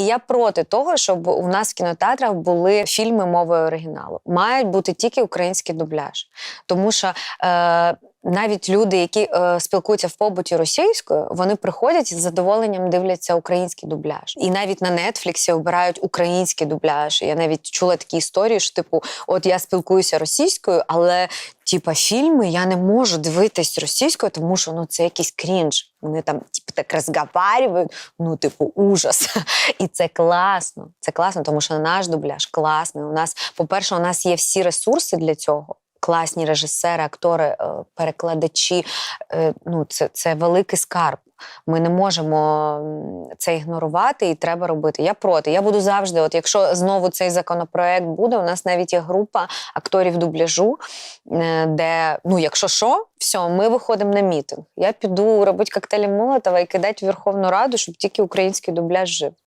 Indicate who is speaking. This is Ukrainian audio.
Speaker 1: І я проти того, щоб у нас в кінотеатрах були фільми мовою оригіналу. Мають бути тільки український дубляж. Тому що е, навіть люди, які е, спілкуються в побуті російською, вони приходять і з задоволенням дивляться український дубляж. І навіть на Нетфліксі обирають український дубляж. Я навіть чула такі історії, що типу, от я спілкуюся російською, але типа фільми я не можу дивитись російською, тому що ну це якийсь крінж. Вони там типу так розговарюють, ну типу ужас. І це класно. Це класно, тому що наш дубляж класний. У нас, по-перше, у нас є всі ресурси для цього. Класні режисери, актори, е, перекладачі. Е, Ну, це, це великий скарб. Ми не можемо це ігнорувати і треба робити. Я проти. Я буду завжди. От якщо знову цей законопроект буде, у нас навіть є група акторів дубляжу, е, де ну, якщо що, все, ми виходимо на мітинг. Я піду робити коктейлі Молотова і кидати в Верховну Раду, щоб тільки український дубляж жив.